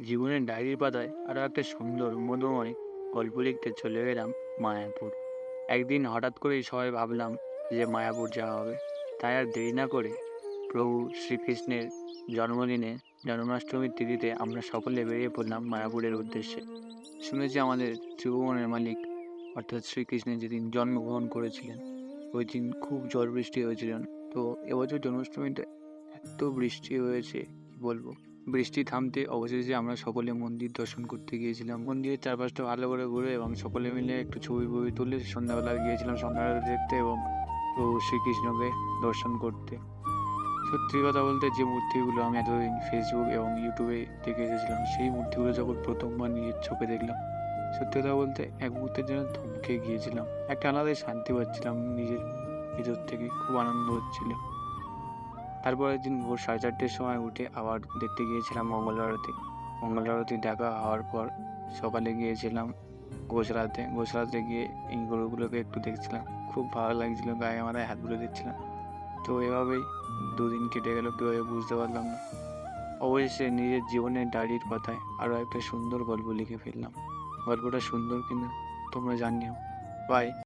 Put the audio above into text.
জীবনের ডায়েরির পাতায় আরও একটা সুন্দর মধুময় গল্প লিখতে চলে গেলাম মায়াপুর। একদিন হঠাৎ করেই সবাই ভাবলাম যে মায়াপুর যাওয়া হবে। তাই আর দেরি না করে প্রভু শ্রীকৃষ্ণের জন্মদিনে জন্মাষ্টমীর তিথিতে আমরা সকলে বেরিয়ে পড়লাম মায়াপুরের উদ্দেশ্যে। শুনেছি আমাদের ত্রিভুবনের মালিক, অর্থাৎ শ্রীকৃষ্ণের যেদিন জন্মগ্রহণ করেছিলেন, ওই দিন খুব ঝড় বৃষ্টি হয়েছিলেন তো এবছর জন্মাষ্টমীতে এত বৃষ্টি হয়েছে, কি বলব? বৃষ্টি থামতে অবশেষে আমরা সকলে মন্দির দর্শন করতে গিয়েছিলাম। মন্দিরের চারপাশটা ভালো করে ঘুরে এবং সকলে মিলে একটু ছবি ফবি তুলে সন্ধ্যাবেলা গিয়েছিলাম সন্ধ্যাবেলা দেখতে এবং প্রভু শ্রীকৃষ্ণকে দর্শন করতে। সত্যি কথা বলতে যে মূর্তিগুলো আমি এতদিন ফেসবুক এবং ইউটিউবে দেখে এসেছিলাম, সেই মূর্তিগুলো যখন প্রথমবার নিজের চোখে দেখলাম, সত্যি কথা বলতে এক মুহূর্তের জন্য থমকে গিয়েছিলাম। একটা আলাদাই শান্তি পাচ্ছিলাম নিজের ভিতর থেকে, খুব আনন্দ হচ্ছিল। তারপরের দিন ভোর সাড়ে চারটের সময় উঠে আবার দেখতে গিয়েছিলাম মঙ্গল আরতি। মঙ্গল আরতি দেখা হওয়ার পর সকালে গিয়েছিলাম গোসরাতে। গোসরাতে গিয়ে এই গরুগুলোকে একটু দেখছিলাম। খুব ভালো লাগছিল, গায়ে আমার হাতগুলো দিচ্ছিলাম। তো এভাবেই দুদিন কেটে গেল, কীভাবে বুঝতে পারলাম না। অবশেষে নিজের জীবনের ডায়েরির কথায় আরও একটা সুন্দর গল্প লিখে ফেললাম। গল্পটা সুন্দর কিনা তোমরা জানিও। বাই